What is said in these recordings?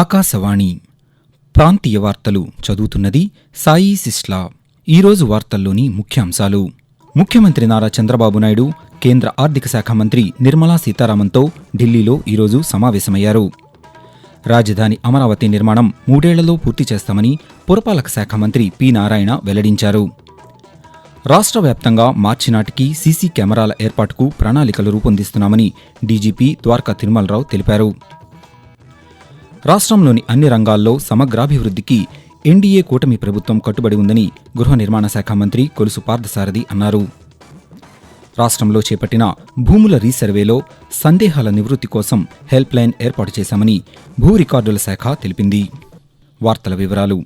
ఆకాశవాణి ప్రాంతీయ వార్తలు చదువుతున్నది సాయి సిస్లా. ఈరోజు వార్తల్లోని ముఖ్యాంశాలు. ముఖ్యమంత్రి నారా చంద్రబాబు నాయుడు కేంద్ర ఆర్థిక శాఖ మంత్రి నిర్మలా సీతారామన్తో ఢిల్లీలో ఈరోజు సమావేశమయ్యారు. రాజధాని అమరావతి నిర్మాణం మూడేళ్ళలో పూర్తి చేస్తామని పురపాలక శాఖ మంత్రి పి నారాయణ వెల్లడించారు. రాష్ట్ర వ్యాప్తంగా మార్చి నాటికి సీసీ కెమెరాల ఏర్పాటుకు ప్రణాళికలు రూపొందిస్తున్నామని డీజీపీ ద్వారకా తిరుమలరావు తెలిపారు. రాష్ట్రంలోని అన్ని రంగాల్లో సమగ్రాభివృద్ధికి ఎన్డీఏ కూటమి ప్రభుత్వం కట్టుబడి ఉందని గృహ నిర్మాణ శాఖ మంత్రి కొలుసు పార్థసారథి అన్నారు. రాష్ట్రంలో చేపట్టిన భూముల రీసర్వేలో సందేహాల నివృత్తి కోసం హెల్ప్ లైన్ ఏర్పాటు చేశామని భూ రికార్డుల శాఖ తెలిపింది. వార్తల వివరాలు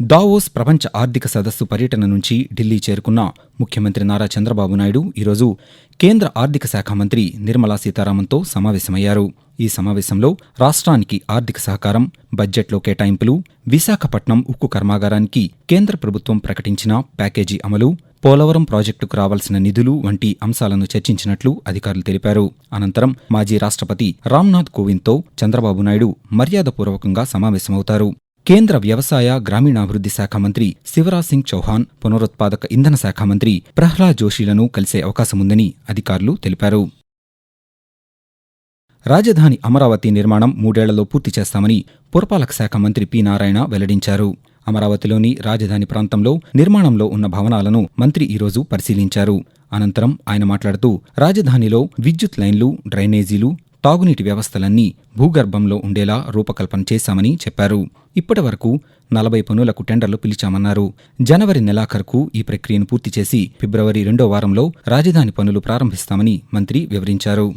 దావోస్ ప్రపంచ ఆర్థిక సదస్సు పర్యటన నుంచి ఢిల్లీ చేరుకున్న ముఖ్యమంత్రి నారా చంద్రబాబు నాయుడు ఈరోజు కేంద్ర ఆర్థిక శాఖ మంత్రి నిర్మలా సీతారామన్తో సమావేశమయ్యారు. ఈ సమావేశంలో రాష్ట్రానికి ఆర్థిక సహకారం బడ్జెట్లో కేటాయింపులు విశాఖపట్నం ఉక్కు కర్మాగారానికి కేంద్ర ప్రభుత్వం ప్రకటించిన ప్యాకేజీ అమలు పోలవరం ప్రాజెక్టుకు రావాల్సిన నిధులు వంటి అంశాలను చర్చించినట్లు అధికారులు తెలిపారు. అనంతరం మాజీ రాష్ట్రపతి రామ్నాథ్ కోవింద్తో చంద్రబాబు నాయుడు మర్యాదపూర్వకంగా సమావేశమవుతారు. కేంద్ర వ్యవసాయ గ్రామీణాభివృద్ధి శాఖ మంత్రి శివరాజ్ సింగ్ చౌహాన్ పునరుత్పాదక ఇంధన శాఖ మంత్రి ప్రహ్లాద్ జోషిలను కలిసే అవకాశముందని అధికారులు తెలిపారు. రాజధాని అమరావతి నిర్మాణం మూడేళ్ళలో పూర్తి చేస్తామని పురపాలక శాఖ మంత్రి పి నారాయణ వెల్లడించారు. అమరావతిలోని రాజధాని ప్రాంతంలో నిర్మాణంలో ఉన్న భవనాలను మంత్రి ఈరోజు పరిశీలించారు. అనంతరం ఆయన మాట్లాడుతూ రాజధానిలో విద్యుత్ లైన్లు డ్రైనేజీలు తాగునీటి వ్యవస్థలన్నీ భూగర్భంలో ఉండేలా రూపకల్పన చేశామని చెప్పారు. ఇప్పటి వరకు నలభై పనులకు టెండర్లు పిలిచామన్నారు. జనవరి నెలాఖరుకు ఈ ప్రక్రియను పూర్తి చేసి ఫిబ్రవరి రెండో వారంలో రాజధాని పనులు ప్రారంభిస్తామని మంత్రి వివరించారు.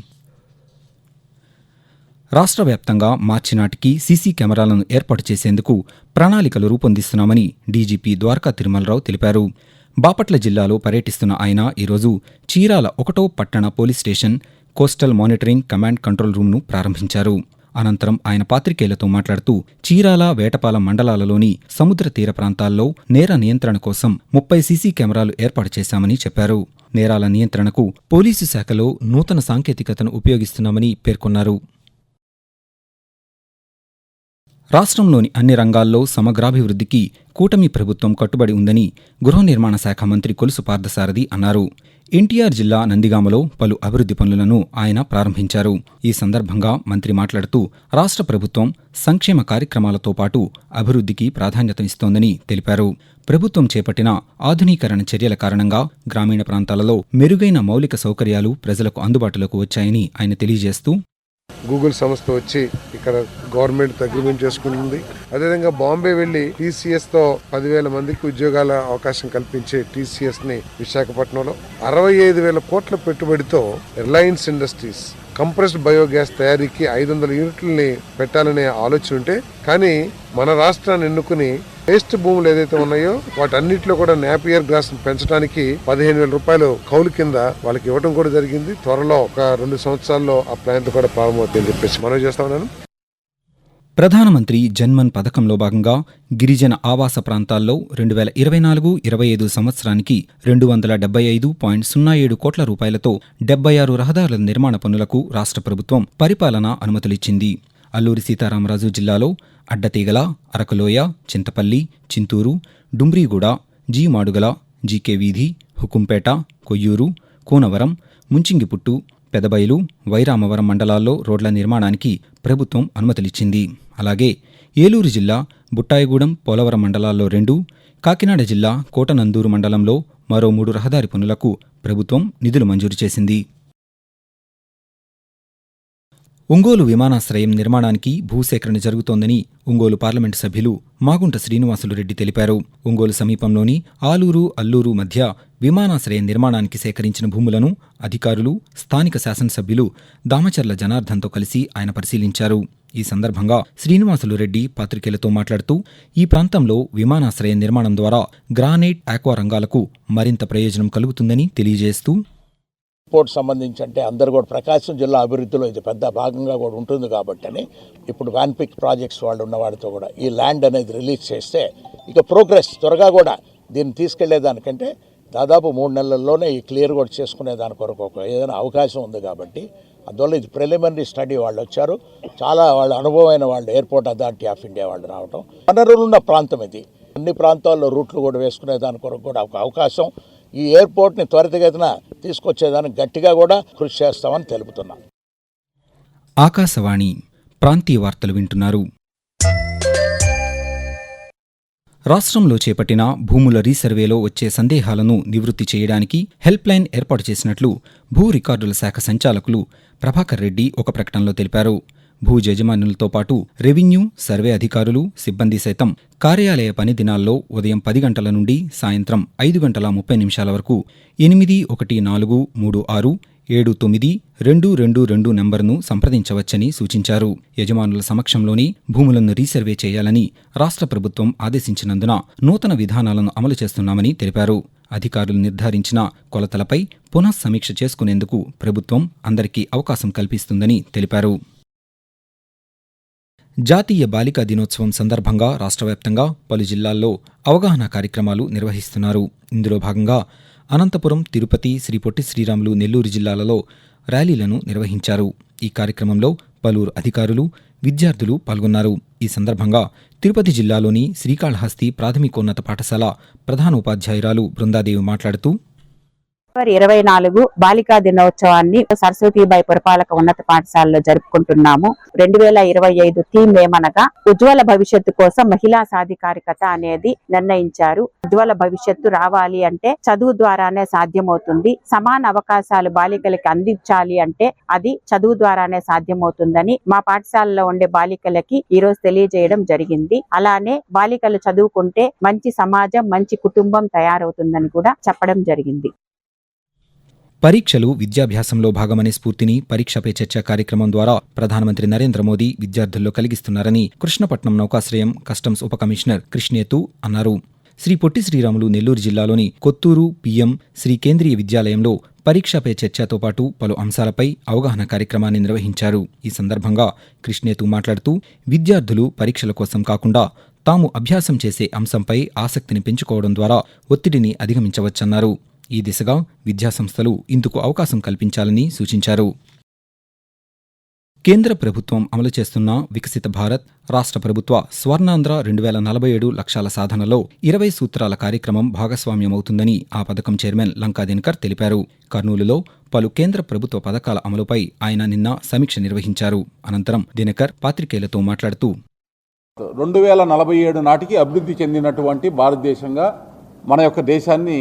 రాష్ట్ర వ్యాప్తంగా మార్చి నాటికి సీసీ కెమెరాలను ఏర్పాటు చేసేందుకు ప్రణాళికలు రూపొందిస్తున్నామని డీజీపీ ద్వారకా తిరుమలరావు తెలిపారు. బాపట్ల జిల్లాలో పర్యటిస్తున్న ఆయన ఈరోజు చీరాల ఒకటో పట్టణ police station coastal monitoring command control రూమ్ను ప్రారంభించారు. అనంతరం ఆయన పాత్రికేయులతో మాట్లాడుతూ చీరాల వేటపాలెం మండలాలలోని సముద్ర తీర ప్రాంతాల్లో నేర నియంత్రణ కోసం ముప్పై సీసీ కెమెరాలు ఏర్పాటు చేశామని చెప్పారు. నేరాల నియంత్రణకు పోలీసు శాఖలో నూతన సాంకేతికతను ఉపయోగిస్తున్నామని పేర్కొన్నారు. రాష్ట్రంలోని అన్ని రంగాల్లో సమగ్రాభివృద్ధికి కూటమి ప్రభుత్వం కట్టుబడి ఉందని గృహ నిర్మాణ శాఖ మంత్రి కొలుసు పార్థసారథి అన్నారు. ఎన్టీఆర్ జిల్లా నందిగామలో పలు అభివృద్ధి పనులను ఆయన ప్రారంభించారు. ఈ సందర్భంగా మంత్రి మాట్లాడుతూ రాష్ట్ర ప్రభుత్వం సంక్షేమ కార్యక్రమాలతో పాటు అభివృద్ధికి ప్రాధాన్యతనిస్తోందని తెలిపారు. ప్రభుత్వం చేపట్టిన ఆధునీకరణ చర్యల కారణంగా గ్రామీణ ప్రాంతాలలో మెరుగైన మౌలిక సౌకర్యాలు ప్రజలకు అందుబాటులోకి వచ్చాయని ఆయన తెలియజేస్తూ గూగుల్ సంస్థ వచ్చి ఇక్కడ గవర్నమెంట్ అగ్రిమెంట్ చేసుకుంటుంది. అదేవిధంగా బాంబే వెళ్ళి టీసీఎస్తో పదివేల మందికి ఉద్యోగాల అవకాశం కల్పించే టీసీఎస్ని విశాఖపట్నంలో అరవై ఐదు వేల కోట్ల పెట్టుబడితో రిలయన్స్ ఇండస్ట్రీస్ కంప్రెస్డ్ బయోగ్యాస్ తయారీకి ఐదు వందల యూనిట్లని పెట్టాలనే ఆలోచన ఉంటే కానీ మన రాష్ట్రాన్ని ఎన్నుకుని వేస్ట్ భూములు ఏదైతే ఉన్నాయో వాటన్నిటిలో కూడా నాపియర్ గ్రాస్ పెంచడానికి పదిహేను వేల రూపాయలు కౌలు కింద వాళ్ళకి ఇవ్వడం కూడా జరిగింది. త్వరలో ఒక రెండు సంవత్సరాల్లో ఆ ప్లాంట్ కూడా ప్రారంభమవుతుందని చెప్పేసి మనం చేస్తా ఉన్నాను. ప్రధానమంత్రి జన్మన్ పథకంలో భాగంగా గిరిజన ఆవాస ప్రాంతాల్లో రెండు వేల ఇరవై నాలుగు ఇరవై ఐదు సంవత్సరానికి రెండు వందల డెబ్బై ఐదు పాయింట్ సున్నా ఏడు కోట్ల రూపాయలతో డెబ్బై ఆరు రహదారుల నిర్మాణ పనులకు రాష్ట్ర ప్రభుత్వం పరిపాలనా అనుమతులిచ్చింది. అల్లూరి సీతారామరాజు జిల్లాలో అడ్డతీగల అరకలోయ చింతపల్లి చింతూరు డుమ్రీగూడ జీ మాడుగల జీకే వీధి హుకుంపేట కొయ్యూరు కూనవరం ముంచింగిపుట్టు పెదబయలు వైరామవరం మండలాల్లో రోడ్ల నిర్మాణానికి ప్రభుత్వం అనుమతులిచ్చింది. అలాగే ఏలూరు జిల్లా బుట్టాయిగూడెం పోలవరం మండలాల్లో రెండు కాకినాడ జిల్లా కోటనందూరు మండలంలో మరో మూడు రహదారి పనులకు ప్రభుత్వం నిధులు మంజూరు చేసింది. ఒంగోలు విమానాశ్రయం నిర్మాణానికి భూసేకరణ జరుగుతోందని ఒంగోలు పార్లమెంటు సభ్యులు మాగుంట శ్రీనివాసులు రెడ్డి తెలిపారు. ఒంగోలు సమీపంలోని ఆలూరు అల్లూరు మధ్య విమానాశ్రయం నిర్మాణానికి సేకరించిన భూములను అధికారులు స్థానిక శాసనసభ్యులు దామచర్ల జనార్దన్తో కలిసి ఆయన పరిశీలించారు. ఈ సందర్భంగా శ్రీనివాసులు రెడ్డి పాత్రికేయులతో మాట్లాడుతూ ఈ ప్రాంతంలో విమానాశ్రయం నిర్మాణం ద్వారా గ్రానైట్ ఆక్వా రంగాలకు మరింత ప్రయోజనం కలుగుతుందని తెలియజేస్తూ పోర్ట్ సంబంధించి అంటే అందరు కూడా ప్రకాశం జిల్లా అభివృద్ధిలో ఇది పెద్ద భాగంగా కూడా ఉంటుంది కాబట్టి అని ఇప్పుడు వ్యాన్పిక్ ప్రాజెక్ట్స్ వాళ్ళు ఉన్న వాడితో కూడా ఈ ల్యాండ్ అనేది రిలీజ్ చేస్తే ఇక ప్రోగ్రెస్ త్వరగా కూడా దీన్ని తీసుకెళ్ళేదానికంటే దాదాపు మూడు నెలల్లోనే ఈ క్లియర్ కూడా చేసుకునే దాని కొరకు ఒక ఏదైనా అవకాశం ఉంది కాబట్టి అందువల్ల ఇది ప్రిలిమినరీ స్టడీ వాళ్ళు వచ్చారు. చాలా వాళ్ళ అనుభవమైన వాళ్ళు ఎయిర్పోర్ట్ అథారిటీ ఆఫ్ ఇండియా వాళ్ళు రావటం. వనరులున్న ప్రాంతం ఇది. అన్ని ప్రాంతాల్లో రూట్లు కూడా వేసుకునే దాని కొరకు కూడా ఒక అవకాశం. ఈ ఎయిర్పోర్ట్ని త్వరితగతిన తీసుకొచ్చేదానికి గట్టిగా కూడా కృషి చేస్తామని తెలుపుతున్నాం. ఆకాశవాణి ప్రాంతీయ వార్తలు వింటున్నారు. రాష్ట్రంలో చేపట్టిన భూముల రీసర్వేలో వచ్చే సందేహాలను నివృత్తి చేయడానికి హెల్ప్ లైన్ ఏర్పాటు చేసినట్లు భూ రికార్డుల శాఖ సంచాలకులు ప్రభాకర్ రెడ్డి ఒక ప్రకటనలో తెలిపారు. భూ యజమానులతో పాటు రెవెన్యూ సర్వే అధికారులు సిబ్బంది సైతం కార్యాలయ పని దినాల్లో ఉదయం పది గంటల నుండి సాయంత్రం ఐదు గంటల ముప్పై నిమిషాల వరకు ఎనిమిది ఒకటి నాలుగు మూడు ఆరు ఏడు తొమ్మిది రెండు రెండు రెండు నెంబర్ను సంప్రదించవచ్చని సూచించారు. యజమానుల సమక్షంలోని భూములను రీసర్వే చేయాలని రాష్ట్ర ప్రభుత్వం ఆదేశించినందున నూతన విధానాలను అమలు చేస్తున్నామని తెలిపారు. అధికారులు నిర్ధారించిన కొలతలపై పునఃసమీక్ష చేసుకునేందుకు ప్రభుత్వం అందరికీ అవకాశం కల్పిస్తుందని తెలిపారు. జాతీయ బాలికా దినోత్సవం సందర్భంగా రాష్ట్ర వ్యాప్తంగా పలు జిల్లాల్లో అవగాహన కార్యక్రమాలు నిర్వహిస్తున్నారు. ఇందులో భాగంగా అనంతపురం తిరుపతి శ్రీ పొట్టి శ్రీరాములు నెల్లూరు జిల్లాలలో ర్యాలీలను నిర్వహించారు. ఈ కార్యక్రమంలో పలువురు అధికారులు విద్యార్థులు పాల్గొన్నారు. ఈ సందర్భంగా తిరుపతి జిల్లాలోని శ్రీకాళహస్తి ప్రాథమికోన్నత పాఠశాల ప్రధాన ఉపాధ్యాయురాలు బృందాదేవి మాట్లాడుతూ ఫిబ్రవరి ఇరవై నాలుగు బాలికా దినోత్సవాన్ని సరస్వతీబాయి పురపాలక ఉన్నత పాఠశాలలో జరుపుకుంటున్నాము. రెండు వేల ఇరవై ఐదు థీమ్ ఏమనగా ఉజ్వల భవిష్యత్తు కోసం మహిళా సాధికారికత అనేది నిర్ణయించారు. ఉజ్వల భవిష్యత్తు రావాలి అంటే చదువు ద్వారానే సాధ్యమవుతుంది. సమాన అవకాశాలు బాలికలకి అందించాలి అంటే అది చదువు ద్వారానే సాధ్యమవుతుందని మా పాఠశాలలో ఉండే బాలికలకి ఈ రోజు తెలియజేయడం జరిగింది. అలానే బాలికలు చదువుకుంటే మంచి సమాజం మంచి కుటుంబం తయారవుతుందని కూడా చెప్పడం జరిగింది. పరీక్షలు విద్యాభ్యాసంలో భాగమనే స్ఫూర్తిని పరీక్షపై చర్చ కార్యక్రమం ద్వారా ప్రధానమంత్రి నరేంద్ర మోదీ విద్యార్థుల్లో కలిగిస్తున్నారని కృష్ణపట్నం నౌకాశ్రయం కస్టమ్స్ ఉప కమిషనర్ కృష్ణేతు అన్నారు. శ్రీ పొట్టి శ్రీరాములు నెల్లూరు జిల్లాలోని కొత్తూరు పిఎం శ్రీ కేంద్రీయ విద్యాలయంలో పరీక్షపై చర్చతో పాటు పలు అంశాలపై అవగాహన కార్యక్రమాన్ని నిర్వహించారు. ఈ సందర్భంగా కృష్ణేతు మాట్లాడుతూ విద్యార్థులు పరీక్షల కోసం కాకుండా తాము అభ్యాసం చేసే అంశంపై ఆసక్తిని పెంచుకోవడం ద్వారా ఒత్తిడిని అధిగమించవచ్చన్నారు. ఈ దిశగా విద్యాసంస్థలు ఇందుకు అవకాశం కల్పించాలని సూచించారు. కేంద్ర ప్రభుత్వం అమలు చేస్తున్న వికసిత భారత్ రాష్ట్ర ప్రభుత్వ స్వర్ణాంధ్ర రెండు వేల నలభై ఏడు లక్ష్యాల సాధనలో ఇరవై సూత్రాల కార్యక్రమం భాగస్వామ్యమవుతుందని ఆ పథకం చైర్మన్ లంకా దినకర్ తెలిపారు. కర్నూలులో పలు కేంద్ర ప్రభుత్వ పథకాల అమలుపై ఆయన నిన్న సమీక్ష నిర్వహించారు. అనంతరం దినకర్ పాత్రికేయులతో మాట్లాడుతూ రెండు వేల నలభై ఏడు నాటికి అభివృద్ధి చెందినటువంటి భారతదేశంగా మన యొక్క దేశాన్ని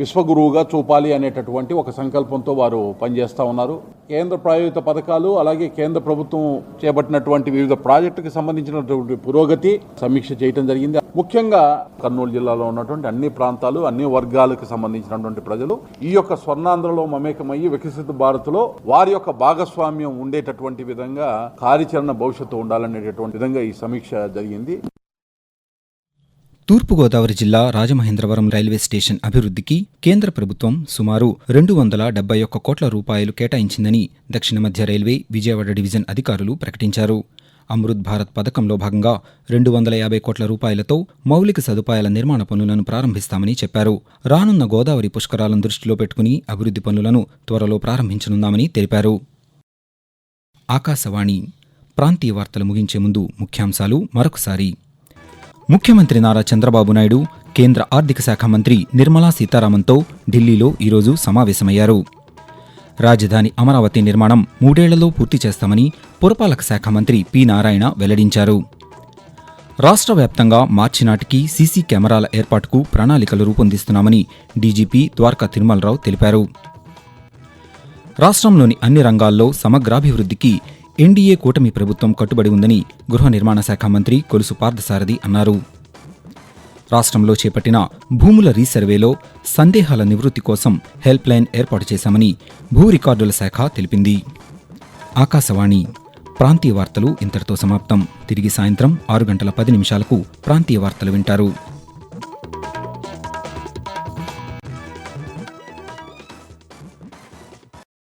విశ్వగురువుగా చూపాలి అనేటటువంటి ఒక సంకల్పంతో వారు పనిచేస్తూ ఉన్నారు. కేంద్ర ప్రాయోజిత పథకాలు అలాగే కేంద్ర ప్రభుత్వం చేపట్టినటువంటి వివిధ ప్రాజెక్టుకి సంబంధించినటువంటి పురోగతి సమీక్ష చేయడం జరిగింది. ముఖ్యంగా కర్నూలు జిల్లాలో ఉన్నటువంటి అన్ని ప్రాంతాలు అన్ని వర్గాలకు సంబంధించినటువంటి ప్రజలు ఈ యొక్క స్వర్ణాంధ్రలో మమేకమయ్యి వికసిత భారత్లో వారి యొక్క భాగస్వామ్యం ఉండేటటువంటి విధంగా కార్యాచరణ భవిష్యత్తు ఉండాలనేటటువంటి విధంగా ఈ సమీక్ష జరిగింది. తూర్పుగోదావరి జిల్లా రాజమహేంద్రవరం రైల్వే స్టేషన్ అభివృద్ధికి కేంద్ర ప్రభుత్వం సుమారు రెండు వందల డెబ్బై ఒక్క కోట్ల రూపాయలు కేటాయించిందని దక్షిణ మధ్య రైల్వే విజయవాడ డివిజన్ అధికారులు ప్రకటించారు. అమృత్ భారత్ పథకంలో భాగంగా రెండు వందల యాభై కోట్ల రూపాయలతో మౌలిక సదుపాయాల నిర్మాణ పనులను ప్రారంభిస్తామని చెప్పారు. రానున్న గోదావరి పుష్కరాలను దృష్టిలో పెట్టుకుని అభివృద్ధి పనులను త్వరలో ప్రారంభించనున్నామని తెలిపారు. ఆకాశవాణి ప్రాంతీయ వార్తలు ముగించే ముందు ముఖ్యాంశాలు మరొకసారి. ముఖ్యమంత్రి నారా చంద్రబాబు నాయుడు కేంద్ర ఆర్థిక శాఖ మంత్రి నిర్మలా సీతారామన్తో ఢిల్లీలో ఈరోజు సమావేశమయ్యారు. రాజధాని అమరావతి నిర్మాణం మూడేళ్ళలో పూర్తి చేస్తామని పురపాలక శాఖ మంత్రి పి నారాయణ వెల్లడించారు. రాష్ట్ర వ్యాప్తంగా మార్చి నాటికి సీసీ కెమెరాల ఏర్పాటుకు ప్రణాళికలు రూపొందిస్తున్నామని డీజీపీ ద్వారకా తిరుమలరావు తెలిపారు. రాష్ట్రంలోని అన్ని రంగాల్లో సమగ్రాభివృద్ధికి ఎన్డీఏ కూటమి ప్రభుత్వం కట్టుబడి ఉందని గృహ నిర్మాణ శాఖ మంత్రి కొలుసు పార్థసారథి అన్నారు. రాష్ట్రంలో చేపట్టిన భూముల రీసర్వేలో సందేహాల నివృత్తి కోసం హెల్ప్ లైన్ ఏర్పాటు చేశామని భూ రికార్డుల శాఖ తెలిపింది. ఆకాశవాణి ప్రాంతీయ వార్తలు ఇంతటితో సమాప్తం. తిరిగి సాయంత్రం ఆరు గంటల పది నిమిషాలకు ప్రాంతీయ వార్తలు వింటారు.